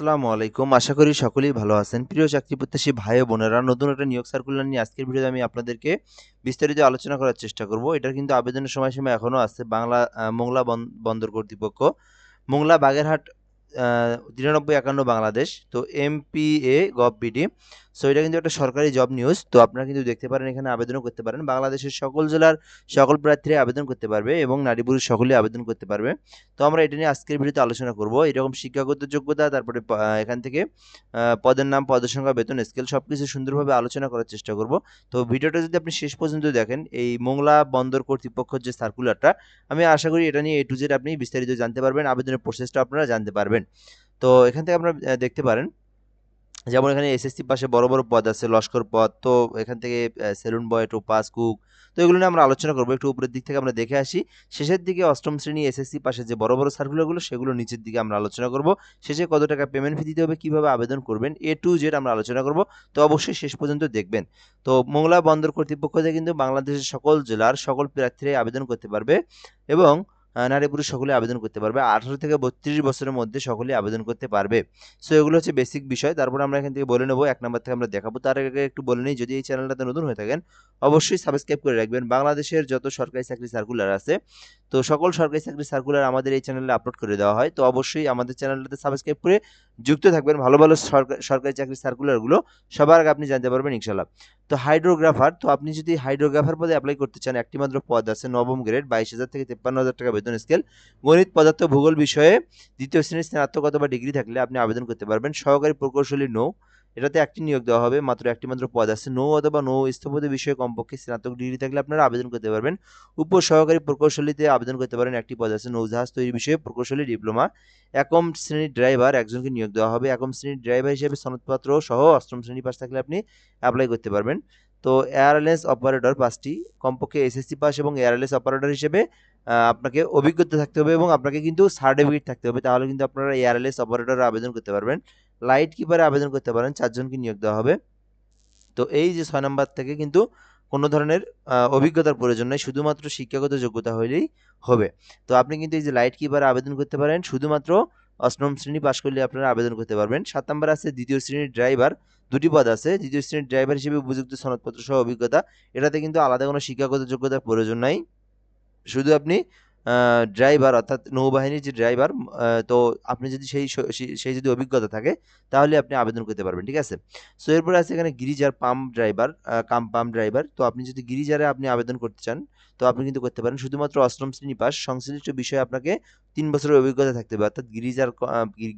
আসসালামু আলাইকুম। আশা করি সকলেই ভালো আছেন। প্রিয় চাকরি প্রত্যাশী ভাই বোনেরা, নতুন একটা নিয়োগ সার্কুলার নিয়ে আজকের ভিডিওতে আমি আপনাদেরকে বিস্তারিত আলোচনা করার চেষ্টা করব। এটার কিন্তু আবেদনের সময়সীমা এখনও আছে বাংলা মোংলা বন- বন্দর কর্তৃপক্ষ। মোংলা বাগেরহাট তিরানব্বই একান্ন বাংলাদেশ। তো এমপিএ গভ বিডি সো এটা কিন্তু একটা সরকারি জব নিউজ তো আপনারা কিন্তু দেখতে পারেন, এখানে আবেদনও করতে পারেন। বাংলাদেশের সকল জেলার সকল প্রার্থীরা আবেদন করতে পারবে এবং নারী পুরুষ সকলেই আবেদন করতে পারবে। তো আমরা এটা নিয়ে আজকের ভিডিওতে আলোচনা করব। এরকম শিক্ষাগত যোগ্যতা, তারপরে এখান থেকে পদের নাম, পদের সংখ্যা, বেতন স্কেল সব কিছু সুন্দরভাবে আলোচনা করার চেষ্টা করব। তো ভিডিওটা যদি আপনি শেষ পর্যন্ত দেখেন, এই মোংলা বন্দর কর্তৃপক্ষের যে সার্কুলারটা আমি আশা করি এটা নিয়ে এ টু জেড আপনি বিস্তারিত জানতে পারবেন, আবেদনের প্রসেসটা আপনারা জানতে পারবেন। তো এখান থেকে আপনারা দেখতে পারেন যেমন এখানে এসএসসি পাশে বড় বড় পদ আছে, লস্কর পদ, তো এখান থেকে সেলুন বয়, টোপাস, কুক, তো এগুলো নিয়ে আমরা আলোচনা করব। একটু উপরের দিক থেকে আমরা দেখে আসি। শেষের দিকে অষ্টম শ্রেণি এসএসসি পাশে যে বড় বড় সার্কুলারগুলো সেগুলো নিচের দিকে আমরা আলোচনা করব। শেষে কত টাকা পেমেন্ট ফি দিতে হবে, কীভাবে আবেদন করবেন এ টু জেড আমরা আলোচনা করব। তো অবশ্যই শেষ পর্যন্ত দেখবেন। তো মোংলা বন্দর কর্তৃপক্ষ থেকে কিন্তু বাংলাদেশের সকল জেলার সকল প্রার্থীরাই আবেদন করতে পারবে এবং নারী পুরুষ সকলে আবেদন করতে পারবে। আঠারো থেকে বত্রিশ বছরের মধ্যে সকলে আবেদন করতে পারবে। সো এগুলো হচ্ছে বেসিক বিষয়। তারপরে আমরা এখান থেকে বলে নেব, এক নম্বর থেকে আমরা দেখাবো। তার আগে একটু বলে নিই, যদি এই চ্যানেলটাতে নতুন হয়ে থাকেন, অবশ্যই সাবস্ক্রাইব করে রাখবেন। বাংলাদেশের যত সরকারি চাকরি সার্কুলার আছে তো সকল সরকারি চাকরি সার্কুলার আমাদের এই চ্যানেলে আপলোড করে দেওয়া হয়। তো অবশ্যই আমাদের চ্যানেলটাতে সাবস্ক্রাইব করে যুক্ত থাকবেন ভালো ভালো সরকারি চাকরি সার্কুলারগুলো সবার আগে আপনি জানতে পারবেন ইনশাল্লাহ তো হাইড্রোগ্রাফার তো আপনি যদি হাইড্রোগ্রাফার পদে অ্যাপ্লাই করতে চান একটি মাত্র পদ আছে নবম গ্রেড বাইশ হাজার থেকে তেপ্পান্ন হাজার টাকা বেতন স্কেল গণিত, পদার্থ, ভূগোল বিষয়ে দ্বিতীয় শ্রেণির স্নাতক অথবা ডিগ্রি থাকলে আপনি আবেদন করতে পারবেন। সহকারী প্রকৌশলী, নৌ। এটাতে একটি নিয়োগ দেওয়া হবে, মাত্র একটি মাত্র পদ আছে। নৌ অথবা নৌ স্থপতি বিষয়ে কমপক্ষে স্নাতক ডিগ্রি থাকলে আপনারা আবেদন করতে পারবেন। উপ সহকারী প্রকৌশলীতে আবেদন করতে পারেন, একটি পদ আছে নৌজাহাজ তৈরি বিষয়ে প্রকৌশলী ডিপ্লোমা। একম শ্রেণির ড্রাইভার, একজনকে নিয়োগ দেওয়া হবে। একম শ্রেণির ড্রাইভার হিসেবে সনদপত্র সহ অষ্টম শ্রেণি পাশ থাকলে আপনি অ্যাপ্লাই করতে পারবেন। তো এয়ারলাইন্স অপারেটর পাঁচটি, কমপক্ষে এসএসসি পাস এবং এয়ারলাইন্স অপারেটর হিসেবে আপনাকে অভিজ্ঞতা থাকতে হবে এবং আপনাকে কিন্তু সার্টিফিকেট থাকতে হবে। তাহলে কিন্তু আপনারা এয়ারলাইন্স অপারেটর আবেদন করতে পারবেন। লাইট কিপারে আবেদন করতে পারেন, চারজনকে নিয়োগ দেওয়া হবে। তো এই যে ছয় নম্বর থেকে কিন্তু কোনো ধরনের অভিজ্ঞতার প্রয়োজন নেই, শুধুমাত্র শিক্ষাগত যোগ্যতা হলেই হবে। তো আপনি কিন্তু এই যে লাইট কিপারে আবেদন করতে পারেন, শুধুমাত্র অষ্টম শ্রেণি পাশ করলে আপনারা আবেদন করতে পারবেন। সাত নম্বর আছে দ্বিতীয় শ্রেণির ড্রাইভার, দুটি পদ আছে। দ্বিতীয় শ্রেণির ড্রাইভার হিসেবে উপযুক্ত সনদপত্র সহ অভিজ্ঞতা, এটাতে কিন্তু আলাদা কোনো শিক্ষাগত যোগ্যতার প্রয়োজন নাই। শুধু আপনি ড্রাইভার অর্থাৎ নৌবাহিনীর যে ড্রাইভার তো আপনি যদি সেই সেই- যদি অভিজ্ঞতা থাকে, তাহলে আপনি আবেদন করতে পারবেন, ঠিক আছে? সো এরপরে আছে এখানে গিরিজার pump driver cum pump driver তো আপনি যদি গিরিজারে আপনি আবেদন করতে চান, তো আপনি কিন্তু করতে পারেন। শুধুমাত্র অষ্টম শ্রেণি পাস, সংশ্লিষ্ট বিষয়ে আপনাকে তিন বছরের অভিজ্ঞতা থাকতে হবে। অর্থাৎ গিরিজার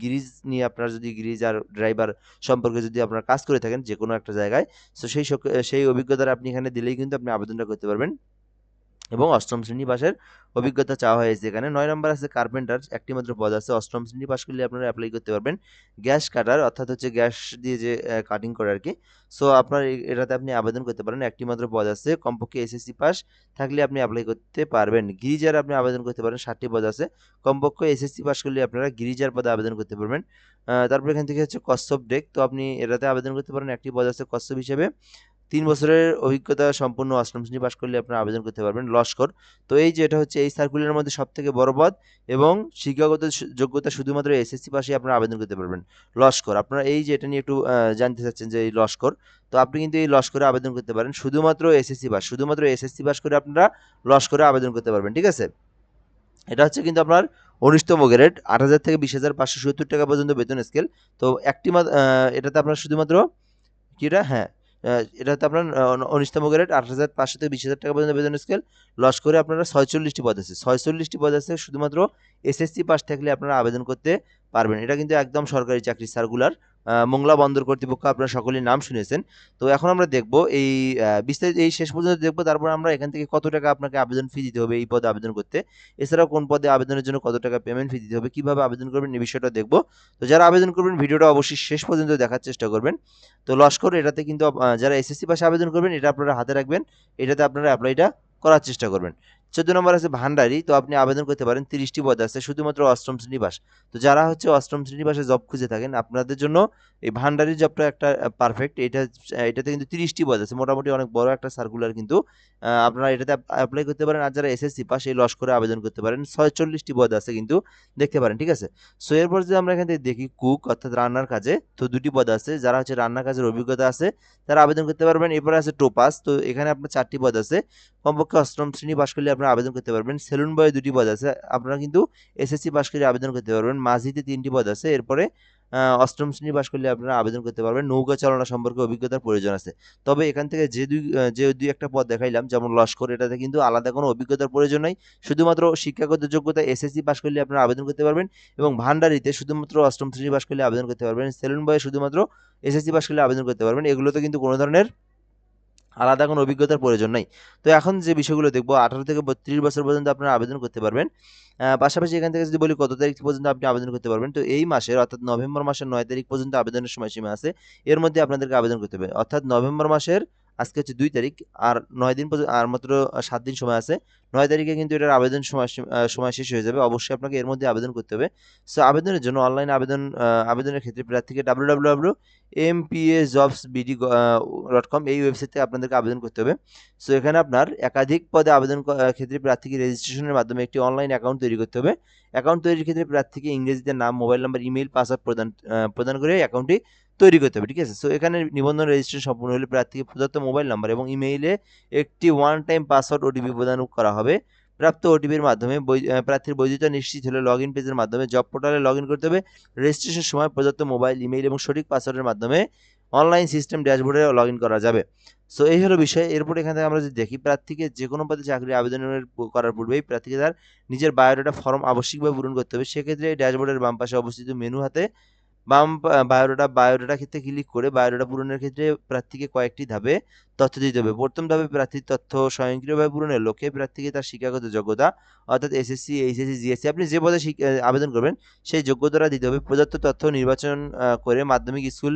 গিরিজ নিয়ে আপনার যদি গিরিজার ড্রাইভার সম্পর্কে যদি আপনার কাজ করে থাকেন যে কোনো একটা জায়গায়, তো সেই সেই অভিজ্ঞতাটা আপনি এখানে দিলেই কিন্তু আপনি আবেদনটা করতে পারবেন। এবং অষ্টম শ্রেণি পাশের অভিজ্ঞতা চাওয়া হয়েছে এখানে। নয় নম্বর আছে কার্পেন্টার একটি মাত্র পদ আছে। অষ্টম শ্রেণি পাশ করলে আপনারা অ্যাপ্লাই করতে পারবেন। গ্যাস কাটার, অর্থাৎ হচ্ছে গ্যাস দিয়ে যে কাটিং করে আর কি সো আপনার এটাতে আপনি আবেদন করতে পারেন। একটি মাত্র পদ আছে, কমপক্ষে এসএসসি পাস থাকলে আপনি অ্যাপ্লাই করতে পারবেন। গিরিজার আপনি আবেদন করতে পারেন, ষাটটি পদ আছে। কমপক্ষে এসএসসি পাস করলে আপনারা গিরিজার পদে আবেদন করতে পারবেন। তারপর এখান থেকে হচ্ছে কচ্ছপ ডেক তো আপনি এটাতে আবেদন করতে পারেন। একটি পদ আছে কচ্ছপ হিসেবে। তিন বছরের অভিজ্ঞতা সম্পূর্ণ অষ্টম শ্রেণি পাশ করলে আপনারা আবেদন করতে পারবেন লস্কর তো এই যে এটা হচ্ছে এই সার্কুলারের মধ্যে সব থেকে বড় পদ এবং শিক্ষাগত যোগ্যতা শুধুমাত্র এসএসসি পাশে আপনারা আবেদন করতে পারবেন লস্কর আপনারা এই যে এটা নিয়ে একটু জানতে চাচ্ছেন যে এই লস্কর তো আপনি কিন্তু এই লস্করে আবেদন করতে পারেন। শুধুমাত্র এসএসসি পাস শুধুমাত্র এসএসসি পাস করে আপনারা লস্করে আবেদন করতে পারবেন, ঠিক আছে? এটা হচ্ছে কিন্তু আপনার উনিশতম গ্রেড, আট হাজার থেকে বিশ হাজার পাঁচশো সত্তর টাকা পর্যন্ত বেতন স্কেল তো একটি এটাতে আপনার শুধুমাত্র, কি এটা? হ্যাঁ এটা হচ্ছে আপনার উনিশতম গ্রেড আট হাজার পাঁচশো থেকে বিশ হাজার টাকা পর্যন্ত বেতন স্কেল লস করে আপনারা ছয়চল্লিশটি পদ আছে। ছয়চল্লিশটি পদ আছে শুধুমাত্র এসএসসি পাস থাকলে আপনারা আবেদন করতে পারবেন। এটা কিন্তু একদম সরকারি চাকরি সার্কুলার মোংলা বন্দর কর্তৃপক্ষ আপনারা সকলেই নাম শুনেছেন। তো এখন আমরা দেখব এই বিস্তারিত এই শেষ পর্যন্ত দেখব, তারপর আমরা এখান থেকে কত টাকা আপনাকে আবেদন ফি দিতে হবে এই পদে আবেদন করতে। এছাড়াও কোন পদে আবেদনের জন্য কত টাকা পেমেন্ট ফি দিতে হবে, কীভাবে আবেদন করবেন এই বিষয়টা দেখব। তো যারা আবেদন করবেন, ভিডিওটা অবশ্যই শেষ পর্যন্ত দেখার চেষ্টা করবেন। তো লস্কর, এটাতে কিন্তু যারা এসএসসি পাশে আবেদন করবেন, এটা আপনারা হাতে রাখবেন, এটাতে আপনারা অ্যাপ্লাইটা করার চেষ্টা করবেন। চোদ্দ নম্বর আছে ভান্ডারি তো আপনি আবেদন করতে পারেন তিরিশটি পদ আছে, শুধুমাত্র অষ্টম শ্রেণি পাস তো যারা হচ্ছে অষ্টম শ্রেণি পাশে জব খুঁজে থাকেন, আপনাদের জন্য এই ভান্ডারি জবটা একটা পারফেক্ট এটা এটাতে কিন্তু তিরিশটি পদ আছে, মোটামুটি অনেক বড় একটা সার্কুলার কিন্তু আপনারা এটাতে অ্যাপ্লাই করতে পারেন। আর যারা এসএসসি পাস এই লস করে আবেদন করতে পারেন। ছয়চল্লিশটি পদ আছে কিন্তু, দেখতে পারেন, ঠিক আছে? সো এরপর যদি আমরা এখান থেকে দেখি কুক অর্থাৎ রান্নার কাজে, তো দুটি পদ আছে। যারা হচ্ছে রান্নার কাজের অভিজ্ঞতা আছে, তারা আবেদন করতে পারবেন। এরপরে আছে টোপাস তো এখানে আপনার চারটি পদ আছে। কমপক্ষে অষ্টম শ্রেণি পাশ করলে আপনারা আবেদন করতে পারবেন। সেলুন বয়ে দুটি পদ আছে। আপনারা কিন্তু এসএসসি পাশ করে আবেদন করতে পারবেন। মাঝিতে তিনটি পদ আছে। এরপরে অষ্টম শ্রেণি পাশ করলে আপনারা আবেদন করতে পারবেন। নৌকা চালনা সম্পর্কে অভিজ্ঞতার প্রয়োজন আছে। তবে এখান থেকে যে দুই যে দুই একটা পদ দেখাইলাম, যেমন লস্কর, এটাতে কিন্তু আলাদা কোনো অভিজ্ঞতার প্রয়োজন নাই। শুধুমাত্র শিক্ষাগত যোগ্যতা এসএসসি পাশ করলে আপনারা আবেদন করতে পারবেন এবং ভান্ডারিতে শুধুমাত্র অষ্টম শ্রেণি পাশ করলে আবেদন করতে পারবেন। সেলুন বয়ে শুধুমাত্র এসএসসি পাশ করলে আবেদন করতে পারবেন। এগুলোতে কিন্তু কোনো ধরনের আলাদা কোনো অভিজ্ঞতার প্রয়োজন নাই। তো এখন যে বিষয়গুলো দেখব, আঠারো থেকে বত্রিশ বছর পর্যন্ত আপনারা আবেদন করতে পারবেন। পাশাপাশি এখান থেকে যদি বলি, কত তারিখ পর্যন্ত আপনি আবেদন করতে পারবেন? তো এই মাসের, অর্থাৎ নভেম্বর মাসের নয় তারিখ পর্যন্ত আবেদনের সময়সীমা আছে। এর মধ্যে আপনাদেরকে আবেদন করতে হবে। অর্থাৎ নভেম্বর মাসের আজকে হচ্ছে দুই তারিখ, আর নয় দিন পর্যন্ত, আর মাত্র সাত দিন সময় আছে। নয় তারিখে কিন্তু এটার আবেদন সময় সীম- সময় শেষ হয়ে যাবে। অবশ্যই আপনাকে এর মধ্যে আবেদন করতে হবে। সো আবেদনের জন্য অনলাইন আবেদন আবেদনের ক্ষেত্রে প্রার্থীকে W W W M P A jobs BD dot com এই ওয়েবসাইট থেকে আপনাদেরকে আবেদন করতে হবে। সো এখানে আপনার একাধিক পদে আবেদন ক্ষেত্রে প্রার্থীকে রেজিস্ট্রেশনের মাধ্যমে একটি অনলাইন অ্যাকাউন্ট তৈরি করতে হবে। অ্যাকাউন্ট তৈরির ক্ষেত্রে প্রার্থীকে ইংরেজিতে নাম মোবাইল নাম্বার ইমেইল পাসওয়ার্ড প্রদান প্রদান করে অ্যাকাউন্টটি তৈরি করতে হবে ঠিক আছে? সো এখানে নিবন্ধন রেজিস্ট্রেশন সম্পূর্ণ হলে প্রার্থীকে প্রদত্ত মোবাইল নাম্বার এবং ইমেইলে একটি ওয়ান টাইম পাসওয়ার্ড ওটিপি প্রদান করা হবে। প্রাপ্ত ওটিপির মাধ্যমে বৈ- প্রার্থীর বৈধতা নিশ্চিত হলে লগ ইন পেজের মাধ্যমে জব পোর্টালে লগ ইন করতে হবে। রেজিস্ট্রেশন সময় প্রদত্ত মোবাইল ইমেইল এবং সঠিক পাসওয়ার্ডের মাধ্যমে অনলাইন সিস্টেম ড্যাশবোর্ডে লগ ইন করা যাবে। সো এই হলো বিষয়। এরপর এখান থেকে আমরা যদি দেখি প্রার্থীকে যে কোনো পদে চাকরি আবেদনের করার পূর্বেই প্রার্থীকে তার নিজের বায়োডাটা ফর্ম আবশ্যিকভাবে পূরণ করতে হবে। সেক্ষেত্রে এই ড্যাশবোর্ডের বাম পাশে অবস্থিত মেনু হাতে বাম বায়োডাটা বায়োডাটা ক্ষেত্রে ক্লিক করে বায়োডাটা পূরণের ক্ষেত্রে প্রার্থীকে কয়েকটি ধাপে তথ্য দিতে হবে। প্রথম ধাপে প্রার্থীর তথ্য স্বয়ংক্রিয়ভাবে পূরণের লক্ষ্যে প্রার্থীকে তার শিক্ষাগত যোগ্যতা অর্থাৎ এসএসসি এইচএসসি জিএসসি আপনি যে পদে আবেদন করবেন সেই যোগ্যতাটা দিতে হবে। প্রদত্ত তথ্য নির্বাচন করে মাধ্যমিক স্কুল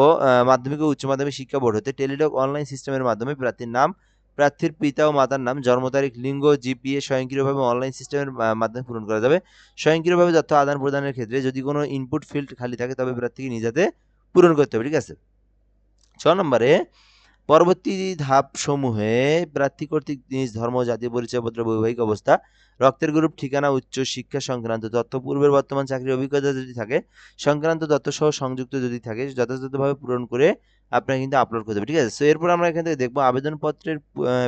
ও মাধ্যমিক ও উচ্চ মাধ্যমিক শিক্ষা বোর্ড হতে টেলিটক অনলাইন সিস্টেমের মাধ্যমে প্রার্থীর নাম প্রার্থীর পিতা ও মাতার নাম, জন্ম তারিখ, লিঙ্গ জিপিএ স্বয়ংক্রিয়ভাবে অনলাইন সিস্টেমের মাধ্যমে পূরণ করা যাবে। স্বয়ংক্রিয়ভাবে তথ্য আদান প্রদানের ক্ষেত্রে যদি কোনো ইনপুট ফিল্ড খালি থাকে, তবে প্রার্থীকে নিজাতে পূরণ করতে হবে, ঠিক আছে? ছ নম্বরে, পরবর্তী ধাপ সমূহে প্রার্থী কর্তৃক নিজ ধর্ম জাতীয় পরিচয়পত্র বৈবাহিক অবস্থা, রক্তের গ্রুপ, ঠিকানা, উচ্চ শিক্ষা সংক্রান্ত তথ্য, পূর্বের বর্তমান চাকরির অভিজ্ঞতা যদি থাকে, সংক্রান্ত তথ্য সহ সংযুক্ত যদি থাকে, যথাযথভাবে পূরণ করে আপনাকে কিন্তু আপলোড করতে হবে, ঠিক আছে? সো এরপর আমরা এখান থেকে দেখব আবেদনপত্রের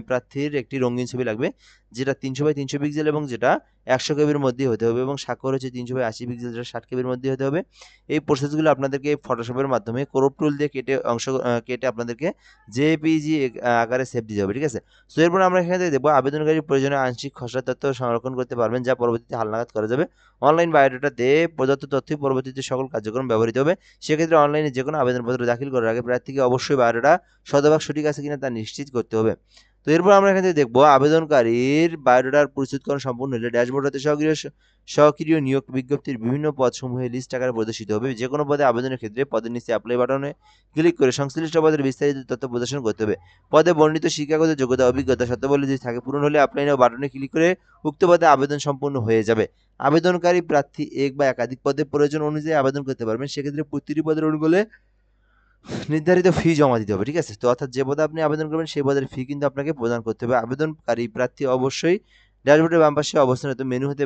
প্রার্থীর একটি রঙিন ছবি লাগবে, যেটা তিনশো বাই তিনশো পিক্সেল এবং যেটা একশো কেবির মধ্যে হতে হবে এবং স্বাক্ষর হচ্ছে তিনশো বাই আশি পিক্সেল যেটা ষাট কেবির মধ্যে হতে হবে। এই প্রসেসগুলো আপনাদেরকে ফটোশপের মাধ্যমে ক্রপ টুল দিয়ে কেটে অংশ কেটে আপনাদেরকে জেপিজি আকারে সেভ দিতে হবে, ঠিক আছে? সো এরপর আমরা এখানে থেকে দেখব আবেদনকারী প্রয়োজনে আংশিক খসড়া তথ্য সংরক্ষণ করতে পারবেন, যা পরবর্তীতে হালনাগাদ করা যাবে। অনলাইন বায়োডাটাতে প্রদত্ত তথ্যই পরবর্তীতে সকল কার্যক্রম ব্যবহৃত হবে। সেক্ষেত্রে অনলাইনে যে কোনো আবেদনপত্র দাখিল করার আগে প্রার্থীকে অবশ্যই বায়োডাটা শতভাগ সঠিক আছে কিনা তা নিশ্চিত করতে হবে। তো এরপর আমরা এখান থেকে দেখব, আবেদনকারীর বায়োডাটার প্রস্তুতকরণ সম্পূর্ণ হলে ড্যাশবোর্ড হতে সক্রিয় সক্রিয় নিয়োগ বিজ্ঞপ্তির বিভিন্ন পদ সমূহে লিস্ট আকারে প্রদর্শিত হবে। যে কোনো পদে আবেদনের ক্ষেত্রে পদের নিচে অ্যাপ্লাই বাটনে ক্লিক করে সংশ্লিষ্ট পদের বিস্তারিত তথ্য প্রদর্শন করতে হবে। পদে বর্ণিত শিক্ষাগত যোগ্যতা, অভিজ্ঞতা, শর্তাবলী যদি থাকে, পূরণ হলে অ্যাপ্লাই নাও বাটনে ক্লিক করে উক্ত পদে আবেদন সম্পূর্ণ হয়ে যাবে। আবেদনকারী প্রার্থী এক বা একাধিক পদে প্রয়োজন অনুযায়ী আবেদন করতে পারবেন। সেক্ষেত্রে প্রতিটি পদের অনুকূলে নির্ধারিত ফি জমা দিতে হবে, ঠিক আছে? তো অর্থাৎ যে পদে আপনি আবেদন করবেন, সেই পদের ফি কিন্তু আপনাকে প্রদান করতে হবে। আবেদনকারী প্রার্থী অবশ্যই ড্যাশবোর্ডের বাম পাশে অবস্থানত মেনু হতে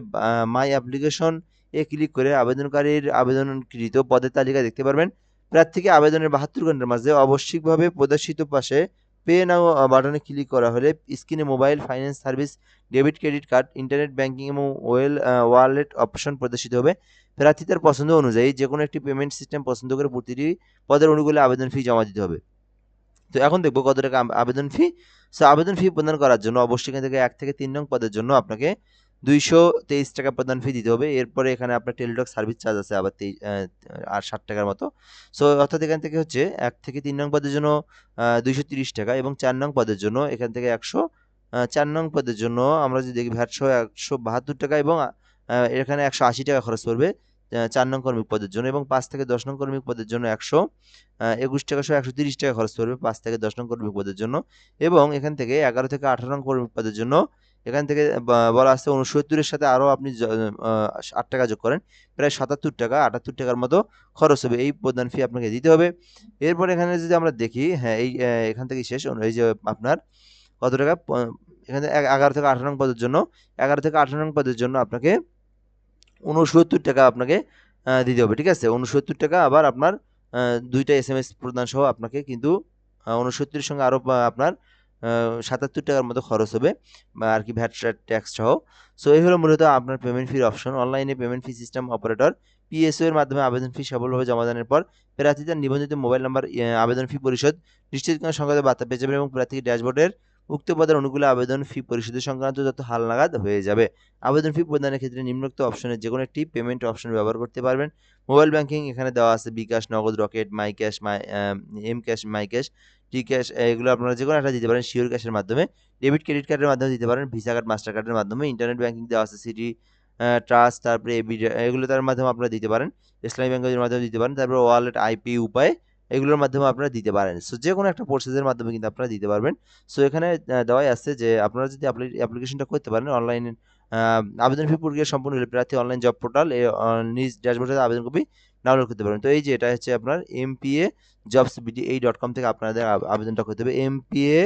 মাই অ্যাপ্লিকেশন এ ক্লিক করে আবেদনকারীর আবেদনকৃত পদের তালিকা দেখতে পারবেন। প্রার্থীকে আবেদনের বাহাত্তর ঘণ্টার মাঝে আবশ্যিকভাবে প্রদর্শিত পাশে পে নাও বাটনে ক্লিক করা হলে স্ক্রিনে mobile finance service, debit, credit card, internet banking এবং ওয়েল ওয়ালেট অপশন প্রদর্শিত হবে। প্রার্থী তার পছন্দ অনুযায়ী যে কোনো একটি পেমেন্ট সিস্টেম পছন্দ করে প্রতিটি পদের অনুকূলে আবেদন ফি জমা দিতে হবে। তো এখন দেখব কত টাকা আবেদন ফি। সো আবেদন ফি প্রদান করার জন্য অবশ্যই এখান থেকে এক থেকে তিন নং পদের জন্য আপনাকে দুইশো তেইশ টাকা প্রদান ফি দিতে হবে। এরপরে এখানে আপনার টেলিটক সার্ভিস চার্জ আছে আবার তেইশ আর ষাট টাকার মতো। সো অর্থাৎ এখান থেকে হচ্ছে এক থেকে তিন নং পদের জন্য দুইশো তিরিশ টাকা এবং চার নং পদের জন্য এখান থেকে একশো চার নং পদের জন্য আমরা যদি দেখি ভ্যাট সহ একশো বাহাত্তর টাকা এবং এখানে একশো আশি টাকা খরচ পড়বে চার নং কর্মিক পদের জন্য এবং পাঁচ থেকে দশ নং কর্মিক পদের জন্য একশো একুশ টাকা সহ একশো তিরিশ টাকা খরচ পড়বে পাঁচ থেকে দশ নং কর্মিক পদের জন্য এবং এখান থেকে এগারো থেকে আঠারো নং কর্মিক পদের জন্য এখান থেকে বলা আছে উনসত্তরের সাথে আরও আপনি আট টাকা যোগ করেন, প্রায় সাতাত্তর টাকা, আটাত্তর টাকার মতো খরচ হবে। এই প্রদান ফি আপনাকে দিতে হবে। এরপর এখানে যদি আমরা দেখি হ্যাঁ এই এখান থেকে শেষ, এই যে আপনার কত টাকা? এখানে এগারো থেকে আঠারো নং পদের জন্য, এগারো থেকে আঠারো নং পদের জন্য আপনাকে উনসত্তর টাকা আপনাকে দিতে হবে, ঠিক আছে? উনসত্তর টাকা আবার আপনার দুইটা এস এম এস প্রদান সহ আপনাকে কিন্তু উনসত্তরের সঙ্গে আরও আপনার সাতাত্তর টাকার মতো খরচ হবে, বা আর কি ভ্যাট ট্যাক্স সহ। সো এই হলো মূলত আপনার পেমেন্ট ফির অপশন অনলাইনে payment fee system operator PSO এর মাধ্যমে আবেদন ফি সফলভাবে জমা দানের পর প্রার্থী তার নিবন্ধিত মোবাইল নাম্বার আবেদন ফি পরিশোধ নিশ্চিতকরণ সংক্রান্ত বার্তা পেয়ে যাবেন এবং প্রার্থী ড্যাশবোর্ডের উক্ত পদের অনুকূলে আবেদন ফি পরিশোধের সংক্রান্ত যত হালনাগাদ হয়ে যাবে। আবেদন ফি প্রদানের ক্ষেত্রে নিম্নোক্ত অপশনের যে কোনো একটি পেমেন্ট অপশন ব্যবহার করতে পারবেন। মোবাইল ব্যাংকিং এখানে দেওয়া আছে bKash, Nagad, Rocket My Cash My M Cash My Cash T Cash এগুলো আপনারা যে কোনো একটা দিতে পারেন শিওর ক্যাশের মাধ্যমে। ডেবিট ক্রেডিট কার্ডের মাধ্যমে দিতে পারেন ভিসা কার্ড মাস্টার কার্ডের মাধ্যমে ইন্টারনেট ব্যাঙ্কিং দেওয়া আছে সিটি ট্রাস্ট তারপরে এবি এগুলো তার মাধ্যমে আপনারা দিতে পারেন। ইসলামী ব্যাঙ্কের মাধ্যমে দিতে পারেন, তারপরে ওয়ালেট আইপি উপায় এগুলোর মাধ্যমে আপনারা দিতে পারেন। সো যে কোনো একটা প্রসেসের মাধ্যমে কিন্তু আপনারা দিতে পারবেন। সো এখানে দেওয়াই আছে যে আপনারা যদি অ্যাপ্লিকেশনটা করতে পারেন অনলাইন আবেদন ফি প্রক্রিয়া সম্পূর্ণ হলে প্রার্থী অনলাইন জব পোর্টাল নিজ ড্যাশবোর্ডে আবেদন কপি ডাউনলোড করতে পারবেন। তো এই যে এটা হচ্ছে আপনার এমপিএ জবস বিডি এই ডট কম থেকে আপনাদের আবেদনটা করতে হবে। এমপিএ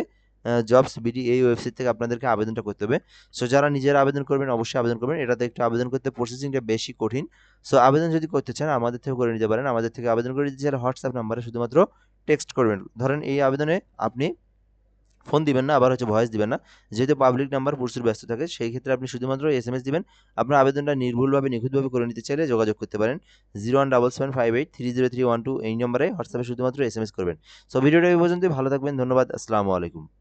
জবস বিডি এই ওয়েবসাইট থেকে আপনাদেরকে আবেদনটা করতে হবে। সো যারা নিজেরা আবেদন করবেন, অবশ্যই আবেদন করবেন। এটাতে একটু আবেদন করতে প্রসেসিংটা বেশি কঠিন। সো আবেদন যদি করতে চান, আমাদের থেকে করে নিতে পারেন। আমাদের থেকে আবেদন করে দিতে চাইলে হোয়াটসঅ্যাপ নাম্বারে শুধুমাত্র টেক্সট করবেন। ধরেন এই আবেদনে আপনি ফোন দিবেন না, আবার হচ্ছে ভয়েস দিবেন না। যেহেতু পাবলিক নাম্বার প্রচুর ব্যস্ত থাকে, সেই ক্ষেত্রে আপনি শুধুমাত্র এস এম এস দিবেন। আপনার আবেদনটা নির্ভুলভাবে, নিখুঁতভাবে করে নিতে চাইলে যোগাযোগ করতে পারেন। Zero one double seven five eight three zero three one two এই নম্বরে হোয়াটসঅ্যাপে শুধুমাত্র এস এম এস করবেন। সো ভিডিওটা এই পর্যন্তই। ভালো থাকবেন। ধন্যবাদ। আসসালামু আলাইকুম।